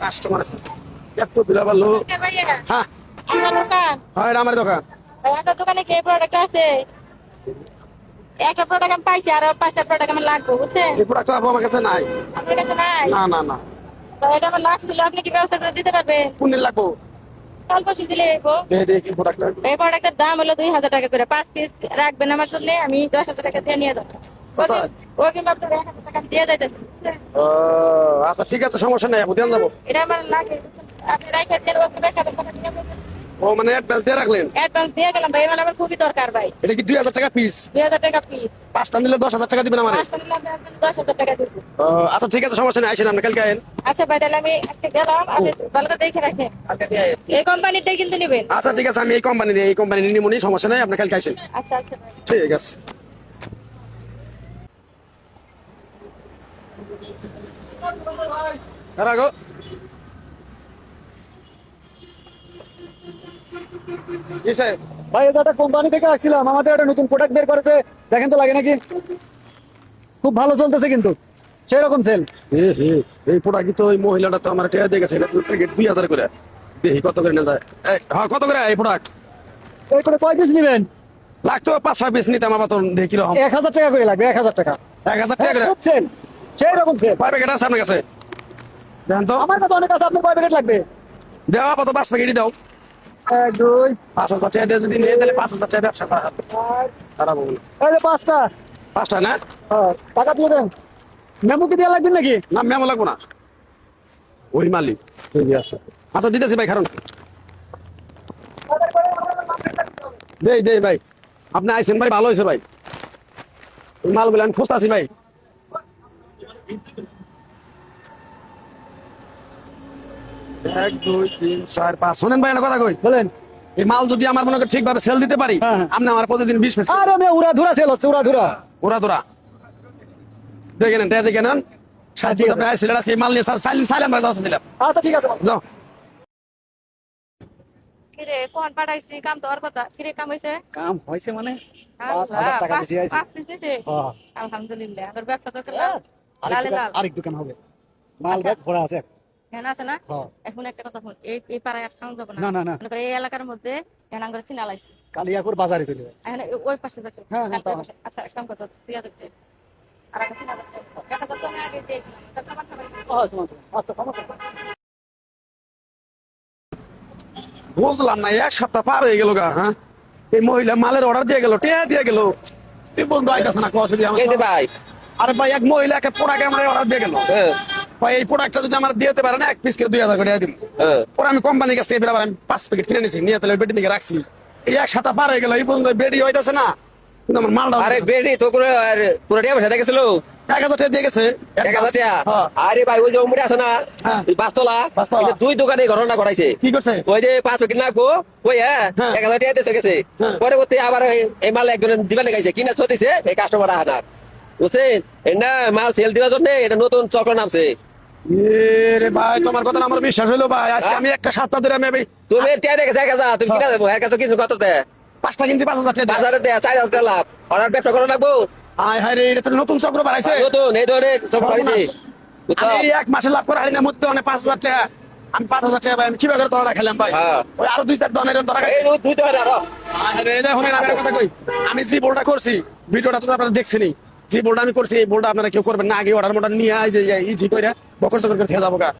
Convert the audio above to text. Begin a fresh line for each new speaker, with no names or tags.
Customer আছে। এত বিরাবার লোক হ্যাঁ।
আপনার দোকান।
হ্যাঁ এটা আমার দোকান।
আপনার দোকানে কে প্রোডাক্ট আছে? একটা প্রোডাক্ট আমি পাইছি আর পাঁচটা প্রোডাক্ট আমার লাগবে বুঝছেন?
এই প্রোডাক্ট তো আমার কাছে নাই।
আপনার কাছে নাই?
না না না।
তো এটা আমার লাগছিল আপনি কি ব্যবস্থা করে দিতে পারবেন?
কোনদিন লাগবো?
দিলে এই প্রোডাক্টের দাম হলো দুই হাজার টাকা করে। পাঁচ পিস রাখবেন আমার জন্য আমি দশ হাজার টাকা দিয়ে নিয়ে যাব।
আচ্ছা।
ও আপনার এক হাজার টাকা দিয়ে যাইতেছি বুঝছেন?
আচ্ছা ঠিক আছে সমস্যা নাই বুঝান যাব।
এটা আমার লাগে আপনি রাইখে ওকে
ও মানে অ্যাডভান্স দিয়ে রাখলেন?
অ্যাডভান্স দিয়ে গেলাম ভাই মানে আমার খুবই দরকার ভাই।
এটা কি দুই হাজার টাকা পিস
দুই হাজার টাকা পিস
পাঁচটা নিলে দশ হাজার টাকা দিবেন আমার?
পাঁচটা নিলে আমি আপনাকে দশ হাজার টাকা দেবো।
আচ্ছা ঠিক আছে সমস্যা নেই আসেন আপনি কালকে আয়েন
আচ্ছা ভাই তাহলে আমি আজকে গেলাম আপনি ভালো করে দেখে রাখেন। এই কোম্পানিটাই কিন্তু নেবেন।
আচ্ছা ঠিক আছে আমি এই কোম্পানি এই কোম্পানি নিমনি সমস্যা নাই আপনি কালকে আসেন।
আচ্ছা আচ্ছা
ঠিক আছে। রাখো কি স্যার
ভাই এটা একটা কোম্পানি থেকে আসছিলাম। আমাদের একটা নতুন প্রোডাক্ট বের করেছে। দেখেন তো লাগে নাকি? খুব ভালো চলতেছে কিন্তু। সেই রকম সেল
এই প্রোডাক্ট তো ওই মহিলাটা তো আমার টেয়া দিয়ে গেছে। প্যাকেট দুই হাজার করে। দেখি কত করে না যায়। এই, হ্যাঁ কত করে এই প্রোডাক্ট
এই করে কয় পিস নেবেন?
লাগতো পাঁচ ছয় পিস নিতাম আবার তো দেখি
এক হাজার টাকা করে লাগবে এক হাজার টাকা।
এক হাজার টাকা করে।
সেল সেই রকম সেল
কয় প্যাকেট আছে আপনার কাছে দেখেন তো।
আমার কাছে অনেক আছে আপনার কয় প্যাকেট লাগবে।
দেওয়া আপাতত পাঁচ প্যাকেটই দাও।
এক দুই।
পাঁচ হাজার টাকা দিয়ে যদি নিয়ে তাহলে পাঁচ হাজার টাকা ব্যবসা করা
এই যে পাঁচটা।
পাঁচটা না?
হ্যাঁ, টাকা দিয়ে দেন। মেমু কি দেওয়া লাগবে নাকি?
না মেমো লাগবো না। ওই মালিক। ঠিক আছে। আচ্ছা দিতেছি ভাই কারণ দেই দেই ভাই। আপনি আইছেন ভাই ভালো হয়েছে ভাই। ওই মালগুলো আমি খুঁজতেছি ভাই। এক দুই তিন চার পাঁচ। শোনেন ভাই কথা কই।
বলেন।
এই মাল যদি আমার মনে ঠিকভাবে সেল দিতে পারি
হ্যাঁ, হ্যাঁ।
আপনি আমার প্রতিদিন বিশ পিস
আর আমি উড়া ধুরা সেল হচ্ছে উড়া ধুরা
ওরা তোরা দেখে নেন দেখে নেন। সাত
ঠিক আছে।
আপনি আইছিলেন আজকে এই মাল নিয়ে সাইলেন সাইলেন ভাই যাওয়া ছিলাম
আচ্ছা ঠিক আছে
যাও।
কিরে কোন পাঠাইছি কাম তো আর কথা। কিরে কাম
কাম মানে? টাকা আইছে হ্যাঁ।
আলহামদুলিল্লাহ ব্যবসা তো
আরেক দোকান হবে মাল। ব্যাগ ভরা আছে
হ্যাঁ আছে না। এখন একটা কথা শুন এই এই পাড়ায় আর খাওয়া যাবে
না,
না
না, না।
করো এই এলাকার মধ্যে এনাম করে চিনা লাইছি
কালিয়াকুর বাজারে চলে যায়
এখন ওই পাশে যাতে
হ্যাঁ,
কালকে ওই
তাও।
পাশে। আচ্ছা এক কাম করতো তুই আদর আর একটা আমি আগে।
আচ্ছা সমস্যা
বুঝলাম না এক সপ্তাহ পার হয়ে গেল গা হ্যাঁ এই মহিলা মালের অর্ডার দিয়ে গেল টিয়া দিয়ে গেল এই বন্ধু আইতাছে না কষ্ট দিয়ে
কে ভাই
আরে ভাই এক মহিলা একটা প্রোডাক্ট আমার অর্ডার দিয়ে গেল।
হ্যাঁ।
ভাই এই প্রোডাক্টটা যদি আমার দিতে পারে না এক পিস করে দুই হাজার করে দিন
হ্যাঁ।
পরে আমি কোম্পানির কাছ থেকে বেরোবার আমি পাঁচ প্যাকেট কিনে নিয়েছি নিয়ে তাহলে বেটি নিয়ে রাখছি। এই এক সপ্তাহ পার হয়ে গেল এই পর্যন্ত বেডি হইতাছে না। কিন্তু আমার মালটা
আরে বেডি তো করে আর পুরো টিয়া পয়সা গেছিল?
এক হাজার টাকা দিয়ে গেছে।
এক হাজার টাকা?
হ্যাঁ।
আরে ভাই ওই যে অমুড়ি আছে না
হ্যাঁ।
পাঁচতলা। দুই দোকানে ঘটনা ঘটাইছে।
কি করছে?
ওই যে পাঁচ প্যাকেট না গো ওই হ্যাঁ
হ্যাঁ।
এক হাজার টাকা গেছে।
হ্যাঁ।
পরে করতে আবার এই- মাল একজন দিবেন গাইছে কিনা ছতিছে এই কাস্টমার আনার বুঝছেন না মাল সেল দেওয়ার জন্য এটা নতুন চক্র নামছে।
এ ভাই তোমার কথা আমার বিশ্বাস হলো ভাই। আজকে আমি একটা সপ্তাহ ধরে আমি
তুমি টিয়া দেখে এক হাজার তুমি কিনা দেবো? এর কাছে কিছু কত দেয়?
পাঁচটা কিনছি পাঁচ হাজার টাকা
বাজারে দেয় চার হাজার লাভ। অর্ডার ব্যবসা করা লাগবো?
হায় রে এটা তো নতুন চক্র বাড়াইছে
নতুন এই চক্র
আমি এক মাসে লাভ করে হারি মধ্যে অনেক পাঁচ হাজার টাকা আমি পাঁচ হাজার টাকা ভাই আমি কীভাবে ধরা খেলাম ভাই?
হ্যাঁ।
ওই আরও দুই চার ধরনের ধরা
দুই
আরও। কথা কই। আমি যে করছি ভিডিওটা তো আপনারা দেখছেনই। যে বোলটা আমি করছি, এই বোলটা আপনারা কেউ করবেন না। আগে অর্ডার মোডার নিয়ে আই যে ই ঠিক করে বকর চকর করে খেয়ে যাব গা।